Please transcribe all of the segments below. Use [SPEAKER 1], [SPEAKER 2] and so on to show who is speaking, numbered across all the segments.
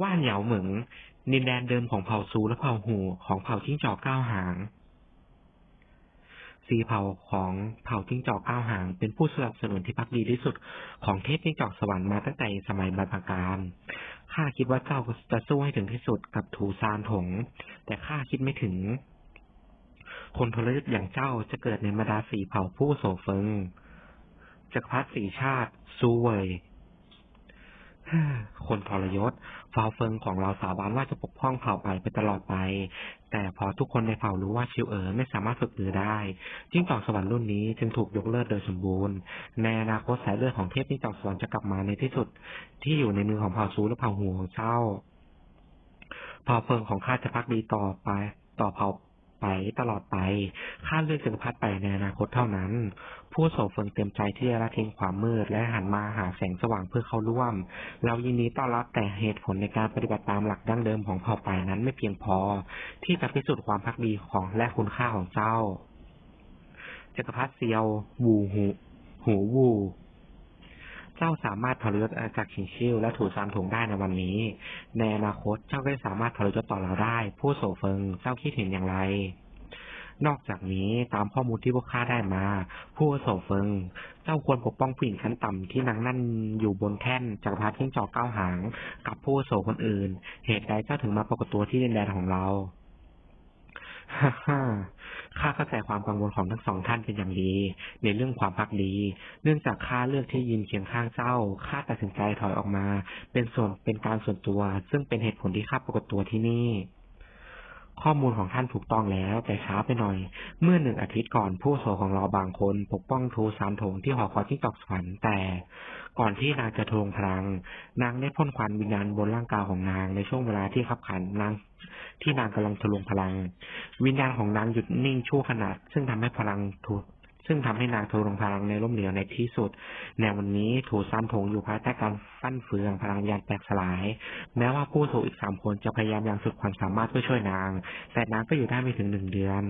[SPEAKER 1] ว่านเหยาเหมิงดินแดนเดิมของเผ่าซูและเผ่าหูของเผ่าจิ้งจอกเก้าหางสีเผ่าของเผ่าจิ้งจอกเก้าหาง เป็นผู้สนับสนุนที่พักดีที่สุดของเทพจิ้งจอกสวรรค์มาตั้งแต่สมัยบรรพกาลข้าคิดว่าเจ้าจะสู้ให้ถึงที่สุดกับถูซานถง แต่ข้าคิดไม่ถึง คนทรยศอย่างเจ้าจะเกิดในบรรดาสีเผ่าผู้โสเฟิงจักรพรรดิสีชาติซูเวย คนทรยศฟาวเฟิงของเราสาบานว่าจะปกป้องเผ่าไปไปตลอดไป แต่พอทุกคนในเผ่ารู้ว่าชิวเอ๋อไม่สามารถฝึกมือได้ จิ้งจอกสวรรค์รุ่นนี้จึงถูกยกเลิกโดยสมบูรณ์ ในอนาคตสายเลือดของเทพจิ้งจอกสวรรค์จะกลับมาในที่สุด ที่อยู่ในมือของเผ่าซูและเผ่าหูของเจ้าเผ่าเฟิงของข้าจะพักดีต่อไป ต่อเผ่า ไปตลอดไป ข้าเลือกจักรพรรดิไปในอนาคตเท่านั้น ผู้โสเฟิงเต็มใจที่จะละทิ้งความมืดและหันมาหาแสงสว่างเพื่อเข้าร่วม เรายินดีต้อนรับแต่เหตุผลในการปฏิบัติตามหลักดั้งเดิมของเผ่าไปนั้นไม่เพียงพอ ที่จะพิสูจน์ความพักดีของและคุณค่าของเจ้าจักรพรรดิเซียว วูหูหูวู เจ้าสามารถทรยศอาณาจักรชิงชิวและถูซานถุงได้ในวันนี้ ในอนาคตเจ้าก็สามารถทรยศต่อเราได้ ผู้โสเฟิงเจ้าคิดเห็นอย่างไร นอกจากนี้ตามข้อมูลที่พวกข้าได้มา ผู้โสเฟิง เจ้าควรปกป้องผู้หญิงชั้นต่ำที่นางนั่นอยู่บนแท่นจักรพรรดิทิ้งจอกเก้าหาง กับผู้โสคนอื่น เหตุใดเจ้าถึงมาปรากฏตัวที่ดินแดนของเราฮ่าฮ่า ข้าเข้าใจความกังวลของทั้งสองท่านเป็นอย่างดี ในเรื่องความพักดี เนื่องจากข้าเลือกที่ยืนเคียงข้างเจ้า ข้าตัดสินใจถอยออกมา เป็นส่วนเป็นการส่วนตัว ซึ่งเป็นเหตุผลที่ข้าปรากฏตัวที่นี่ ข้อมูลของท่านถูกต้องแล้วแต่ช้าไปหน่อย เมื่อหนึ่งอาทิตย์ก่อนผู้โสของเราบางคน ปกป้องทูสามถงที่หอคอยจิ้งจอกสวรรค์แต่ ก่อนที่นางจะทวงพลัง นางได้พ่นควันวิญญาณบนร่างกายของนางในช่วงเวลาที่ขับขันนางที่นางกำลังทะลวงพลัง วิญญาณของนางหยุดนิ่งชั่วขณะซึ่งทำให้พลังถูก ซึ่งทำให้นางทะลงพลังในล้มเหลวในที่สุด ในวันนี้ถูซานถงอยู่ภายใต้การฟั่นเฟืองพลังยานแตกสลาย แม้ว่าผู้ถูกอีกสามคนจะพยายามอย่างสุดความสามารถเพื่อช่วยนาง แต่นางก็อยู่ได้ไม่ถึงหนึ่งเดือน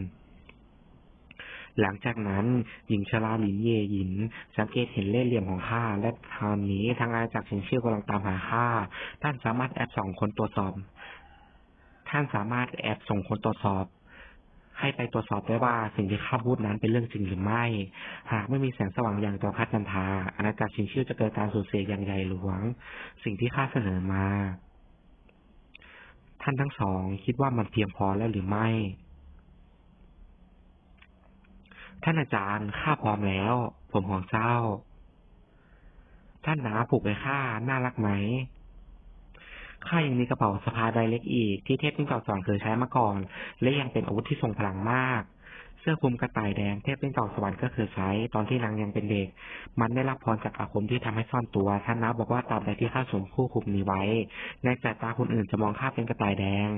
[SPEAKER 1] หลังจากนั้นหญิงชราหลินเยหยิน สังเกตเห็นเล่ห์เหลี่ยมของข้าและตอนนี้ทางอาณากรเฉิงเชี่ยวกำลังตามหาข้าท่านสามารถแอบส่องคนตรวจสอบ ท่านสามารถแอบส่งคนตรวจสอบ ให้ไปตรวจสอบได้ว่าสิ่งที่ข้าพูดนั้นเป็นเรื่องจริงหรือไม่ หากไม่มีแสงสว่างอย่างตัวพัฒนันทาอาณาจักรชิงชิวจะเกิดการสูญเสียอย่างใหญ่หลวง สิ่งที่ข้าเสนอมา ท่านทั้งสองคิดว่ามันเพียงพอแล้วหรือไม่ ท่านอาจารย์ข้าพร้อมแล้ว ผมของเจ้า ท่านหนาผูกไปข้าน่ารักไหม ข้ายังมีกระเป๋าสะพายใบเล็กอีก ที่เทพจิ้งจอกสวรรค์เคยใช้มาก่อน และยังเป็นอาวุธที่ทรงพลังมากเสื้อคลุมกระต่ายแดงเทพจิ้งจอกสวรรค์ก็เคยใช้ตอนที่นางยังเป็นเด็ก มันได้รับพรจากอาคมที่ทำให้ซ่อนตัว ท่านนะบอกว่าตาบใดที่ข้าสวมคู่คลุมนี้ไว้ ในสายตาคนอื่นจะมองข้าเป็นกระต่ายแดง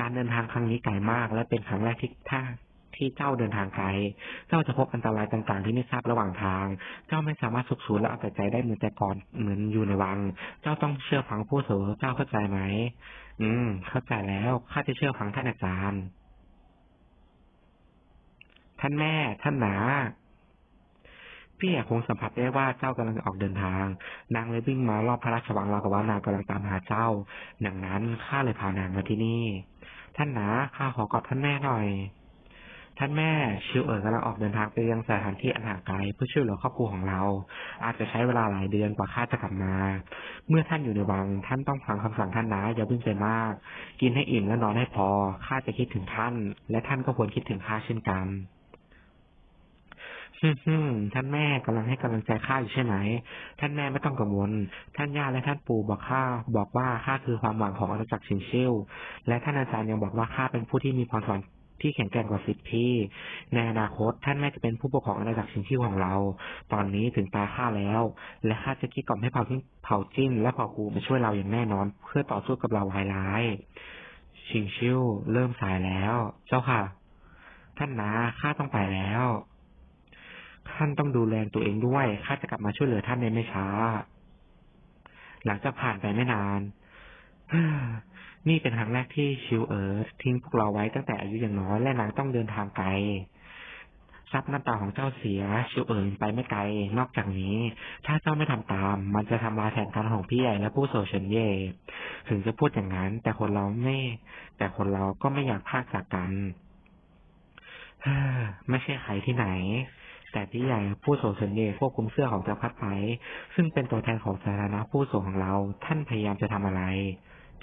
[SPEAKER 1] การเดินทางครั้งนี้ไกลมาก และเป็นครั้งแรกที่ท่า ที่เจ้าเดินทางไกล เจ้าจะพบอันตรายต่างๆ ที่ไม่ทราบระหว่างทาง เจ้าไม่สามารถสุขสูนและเอาแต่ใจได้เหมือนแต่ก่อนเหมือนอยู่ในวัง เจ้าต้องเชื่อฟังผู้เสวเจ้าเข้าใจไหม อืม เข้าใจแล้ว ข้าจะเชื่อฟังท่านอาจารย์ ท่านแม่ ท่านหนาพี่แอบคงสัมผัสได้ว่าเจ้ากำลังออกเดินทาง นางเลยวิ่งมารอบพระราชวังราวกับว่านางกำลังตามหาเจ้า ดังนั้นข้าเลยพานางมาที่นี่ ท่านหนาข้าขอกอดท่านแม่หน่อย ท่านแม่ชิวเอ๋อกำลังออกเดินทางไปยังสถานที่อันห่างไกลเพื่อช่วยเหลือครอบครัวของเรา อาจจะใช้เวลาหลายเดือนกว่าข้าจะกลับมา เมื่อท่านอยู่ในวัง ท่านต้องฟังคำสั่งท่านนะอย่าวิ่งไปมาก กินให้อิ่มและนอนให้พอข้าจะคิดถึงท่าน และท่านก็ควรคิดถึงข้าเช่นกันฮึท่านแม่กำลังให้กำลังใจข้าอยู่ใช่ไหม ท่านแม่ไม่ต้องกังวล ท่านย่าและท่านปู่บอกข้าบอกว่าข้าคือความหวังของอาณาจักรชิงเชลและท่านอาจารย์ยังบอกว่าข้าเป็นผู้ที่มีพรสวรรค์ ที่แข็งแกร่งกว่าสิบที่ ในอนาคตท่านแม่จะเป็นผู้ปกครองอาณาจักรชิงชิลของเรา ตอนนี้ถึงตาข้าแล้ว และข้าจะคิดกล่อมให้เผ่าจิ้นเผ่าจิ้นและเผ่ากูมาช่วยเราอย่างแน่นอน เพื่อต่อสู้กับเราวายร้ายชิงชิลเริ่มสายแล้ว เจ้าค่ะ ท่านนาข้าต้องไปแล้วท่านต้องดูแลตัวเองด้วย ข้าจะกลับมาช่วยเหลือท่านในไม่ช้า หลังจากผ่านไปไม่นาน นี่เป็นครั้งแรกที่ชิวเอิร์ธทิ้งพวกเราไว้ตั้งแต่อายุยังน้อยและนางต้องเดินทางไกลซับน้ำตาของเจ้าเสียชิวเอ๋ยไปไม่ไกล นอกจากนี้ ถ้าเจ้าไม่ทำตาม มันจะทำลายแผนการของพี่ใหญ่และผู้โซเฉินเย่ถึงจะพูดอย่างนั้น แต่คนเราไม่ แต่คนเราก็ไม่อยากพลากจากกันไม่ใช่ใครที่ไหน แต่พี่ใหญ่ผู้โสเฉินเย่ควบคุมเสื้อของจักรพรรดิไปซึ่งเป็นตัวแทนของสาธารณผู้โสของเรา ท่านพยายามจะทำอะไร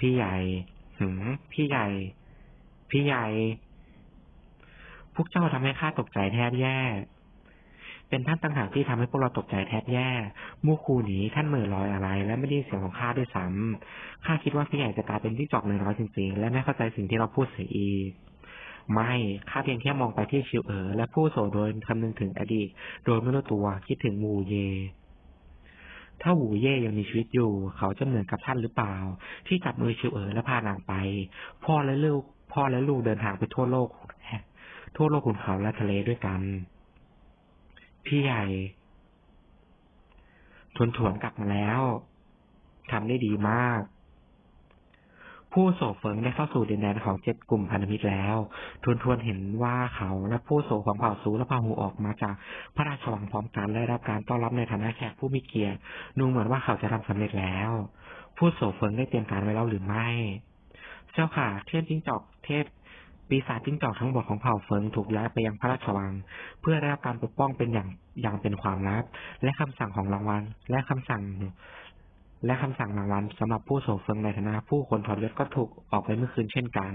[SPEAKER 1] พี่ใหญ่ หืม พี่ใหญ่ พี่ใหญ่ พวกเจ้าทำให้ข้าตกใจแทบแย่ เป็นท่านต่างหากที่ทำให้พวกเราตกใจแทบแย่ มู่คูหนีท่านเหม่อลอยอะไร และไม่ได้เสียงของข้าด้วยซ้ำข้าคิดว่าพี่ใหญ่จะกลายเป็นที่จอกน้อยจริงๆ และไม่เข้าใจสิ่งที่เราพูดเสียอีกไม่ ข้าเพียงแค่มองไปที่ชิวเอ๋อและผู้โสโดยคำนึงถึงอดีต โดยไม่รู้ตัวคิดถึงวูเย ถ้าหูเย่ยังมีชีวิตอยู่ เขาจะเหมือนกับท่านหรือเปล่า ที่จับมือชิวเอ๋อและพานางไป พ่อและลูก พ่อและลูกเดินทางไปทั่วโลกทั่วโลกขุนเขาและทะเลด้วยกัน พี่ใหญ่ทวนถวนกลับมาแล้วทำได้ดีมาก ผู้โสเฟิงได้เข้าสู่ดินแดนของเจ็ดกลุ่มพันธมิตรแล้ว ทวนทวนเห็นว่าเขาและผู้โสของเผ่าซูและพาหูออกมาจากพระราชวังพร้อมกันได้รับการต้อนรับในฐานะแขกผู้มีเกียรติดูเหมือนว่าเขาจะทำสำเร็จแล้ว ผู้โสเฟิงได้เตรียมการไว้แล้วหรือไม่ เจ้าค่ะ เทพจิ้งจอกเทพปีศาจจิ้งจอกทั้งหมดของเผ่าเฟิงถูกย้ายไปยังพระราชวัง เพื่อได้รับการปกป้องเป็นอย่างอย่างเป็นความลับ และคำสั่งของรางวัล และคำสั่ง และคำสั่งรางวัลสำหรับผู้โสเฟิงในฐานะผู้คนถอดยศก็ถูกออกไปเมื่อคืนเช่นกัน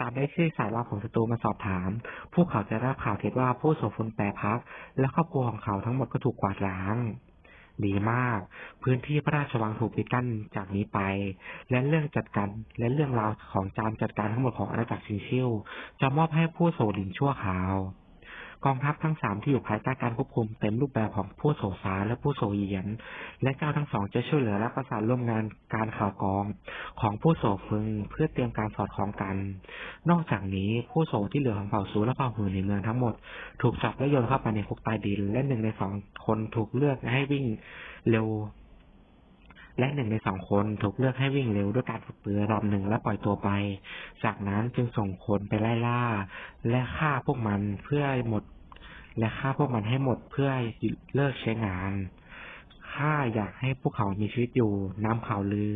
[SPEAKER 1] ตามได้ที่สายลับของศัตรูมาสอบถาม พวกเขาจะได้รับข่าวเท็จว่าผู้โสเฟิงแปรพัก และครอบครัวของเขาทั้งหมดก็ถูกกวาดล้าง ดีมาก พื้นที่พระราชวังถูกปิดกั้นจากนี้ไป และเรื่องจัดการและเรื่องราวของการจัดการทั้งหมดของอาณาจักรชิงชิวจะมอบให้ผู้โสหลินชั่วคราว กองทัพทั้งสามที่อยู่ภายใต้การควบคุมเต็มรูปแบบของผู้โสสาและผู้โสเหยียน และเจ้าทั้งสองจะช่วยเหลือและประสานร่วมงานการข่าวกรองของผู้โสฟึงเพื่อเตรียมการสอดคล้องกัน นอกจากนี้ผู้โสที่เหลือของเผ่าซูและเผ่าหือในเมืองทั้งหมด ถูกจับและโยนเข้าไปในคุกใต้ดินและหนึ่งในสองคนถูกเลือกให้วิ่งเร็ว และหนึ่งในสองคนถูกเลือกให้วิ่งเร็วด้วยการฝึกปืนรอบหนึ่งและปล่อยตัวไป จากนั้นจึงส่งคนไปไล่ล่า และฆ่าพวกมันเพื่อหมด และฆ่าพวกมันให้หมดเพื่อเลิกใช้งานข้าอยากให้พวกเขามีชีวิตอยู่น้ำข่าวลือ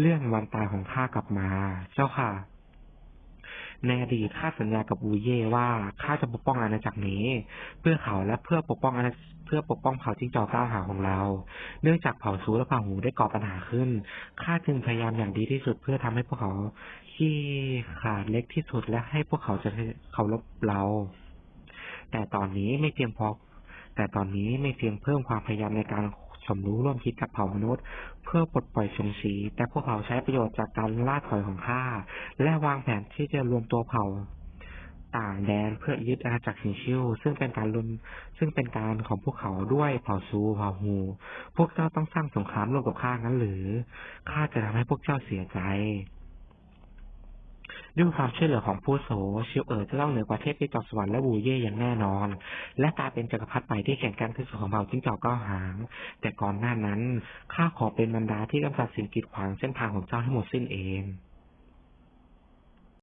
[SPEAKER 1] เรื่องวันตายของข้ากลับมา เจ้าค่ะ ในอดีตข้าสัญญากับวูเย่ว่าข้าจะปกป้องอาณาจักรนี้ เพื่อเขาและเพื่อปกป้องอาณา เพื่อปกป้องเผ่าจิ้งจอกก้าหางของเรา เนื่องจากเผ่าซูและเผ่าหูได้ก่อปัญหาขึ้น ข้าจึงพยายามอย่างดีที่สุดเพื่อทำให้พวกเขาที่ขาดเล็กที่สุดและให้พวกเขาจะเคารพเรา แต่ตอนนี้ไม่เพียงพอ แต่ตอนนี้ไม่เพียงเพิ่มความพยายามในการสมรู้ร่วมคิดกับเผ่ามนุษย์ เพื่อปลดปล่อยชงสีแต่พวกเขาใช้ประโยชน์จากการล่าถอยของข้าและวางแผนที่จะรวมตัวเผ่า ต่างแดนเพื่อยึดอาณาจักรชิงชิวซึ่งเป็นการรวมซึ่งเป็นการของพวกเขาด้วยเผ่าซูเผ่าฮู พวกเจ้าต้องสร้างสงครามร่วมกับข้างั้นหรือข้าจะทำให้พวกเจ้าเสียใจด้วยความช่วยเหลือของผู้โสชิวเอ๋อจะต้องเหนือกว่าเทพที่จอกสวรรค์และวูเย่อย่างแน่นอน และกลายเป็นจักรพรรดิใหม่ที่แข็งกร่งที่สุดของเผ่าจิ้งจอกก้าหาง แต่ก่อนหน้านั้นข้าขอเป็นบรรดาที่กำจัดสิ่งกีดขวางเส้นทางของเจ้าให้หมดสิ้นเอง